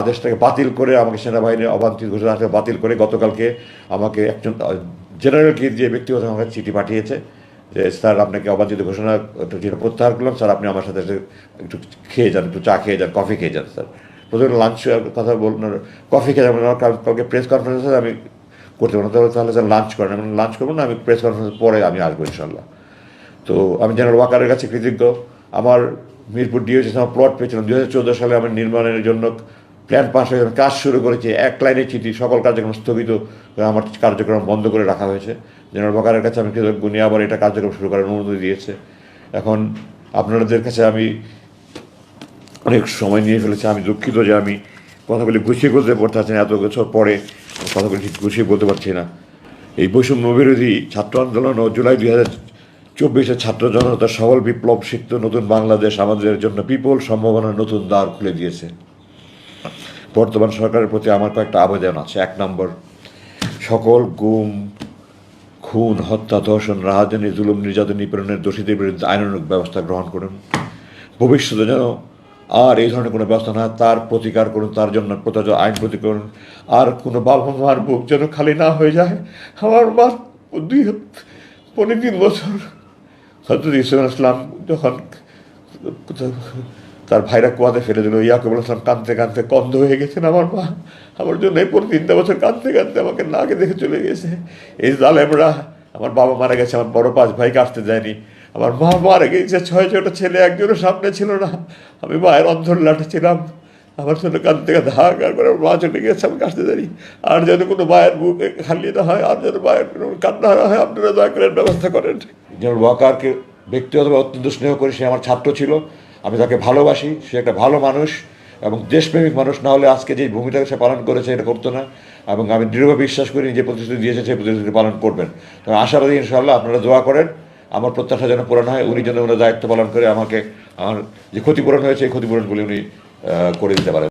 আদেশটাকে বাতিল করে আমাকে সেনাবাহিনীর অবান্তিত ঘোষণাকে বাতিল করে গতকালকে আমাকে একজন জেনারেলকে যে ব্যক্তিগত আমাকে চিঠি পাঠিয়েছে যে, স্যার, আপনাকে অবাঞ্ছিত ঘোষণা যেটা প্রত্যাহার করলাম, স্যার, আপনি আমার সাথে একটু খেয়ে যান, একটু চা খেয়ে যান, কফি খেয়ে যান, স্যার। প্রথমে লাঞ্চ কথা বলুন কফি খেয়ে যাবেন কালকে প্রেস কনফারেন্সে আমি করতে পারব না। তাহলে স্যার লাঞ্চ করেন। আমি লাঞ্চ করব না, আমি প্রেস কনফারেন্স পরে আমি আসব ইনশাল্লাহ তো আমি জেনারেল ওয়াকারের কাছে কৃতজ্ঞ। আমার মিরপুর ডিওসি আমার প্লট পেয়েছিলাম দু হাজার চোদ্দ সালে আমার নির্মাণের জন্য প্ল্যান পাস হয়ে কাজ শুরু করেছে, এক লাইনের চিঠি, সকল কার্যক্রম স্থগিত আমার কার্যক্রম বন্ধ করে রাখা হয়েছে। জেনারেল ওয়াকারের কাছে আমি কৃতজ্ঞ, উনি আবার এটা কার্যক্রম শুরু করার অনুমতি দিয়েছে। এখন আপনাদের কাছে আমি অনেক সময় নিয়ে ফেলেছি। আমি দুঃখিত যে আমি কথাগুলি গুছিয়ে বলতে পারছি না, এত বছর পরে কথাগুলি ঠিক গুছিয়ে বলতে পারছি না। এই বৈষম্য বিরোধী ছাত্র আন্দোলন ও জুলাই দুই হাজার চব্বিশে ছাত্র জনতার সবল বিপ্লব, সিক্ত নতুন বাংলাদেশ আমাদের জন্য বিপুল সম্ভাবনার নতুন দ্বার খুলে দিয়েছে। বর্তমান সরকারের প্রতি আমার কয়েকটা আবেদন আছে। এক নম্বর, সকল গুম, খুন, হত্যা, ধর্ষণ, রাহাজানি, জুলুম, নির্যাতন, নিপীড়নের দোষীদের বিরুদ্ধে আইনানুগ ব্যবস্থা গ্রহণ করুন। ভবিষ্যতে যেন আর এই ধরনের কোনো ব্যবস্থা না তার প্রতিকার করুন, তার জন্য প্রতাজ আইন প্রতি করুন। আর কোনো বাবা মার বুক যেন খালি না হয়ে যায়। আমার মা দুই পনেরো তিন বছর। হজরত ইসলাম ইসলাম যখন তার ভাইরা কুয়াতে ফেলে দিল, ইয়াকুব ইসলাম কাঁদতে কাঁদতে কন্ধ হয়ে গেছেন আমার মা। আমার জন্য এই পর তিনটা বছর কাঁদতে কাঁদতে আমাকে নাকে দেখে চলে গেছে। এই জালেমরা, আমার বাবা মারা গেছে, আমার বড় পাঁচ ভাইকে আসতে যায়নি আমার মা মারা গেছে, ছয় ছয়টা ছেলে, একজনের সামনে ছিল না। আমি মায়ের অন্ধর লাঠে ছিলাম। আমার জন্য কাঁদতে কাঁদতে হাহাকার করে মা চলে গেছে, আমাকে আসতে জানি আর যেন কোনো মায়ের বুকে খালি না হয়, আর যেন মায়ের কোনো কান্না না হয়, আপনারা দয়া করে ব্যবস্থা করেন। যেন ওয়াকারকে ব্যক্তিগতভাবে অত্যন্ত স্নেহ করি সে আমার ছাত্র ছিল। আমি তাকে ভালোবাসি, সে একটা ভালো মানুষ এবং দেশপ্রেমিক মানুষ, না হলে আজকে যে ভূমিকাকে সে পালন করেছে এটা করতো না। এবং আমি দৃঢ়ভাবে বিশ্বাস করি যে প্রতিশ্রুতি দিয়েছে, সেই প্রতিশ্রুতি পালন করবেন। তবে আশাবাদী ইনশাআল্লাহ আপনারা দোয়া করেন, আমার প্রত্যাশা যেন পূরণ হয়, উনি যেন ওনার দায়িত্ব পালন করে আমাকে, আমার যে ক্ষতিপূরণ হয়েছে, এই ক্ষতিপূরণগুলি উনি করে দিতে পারেন।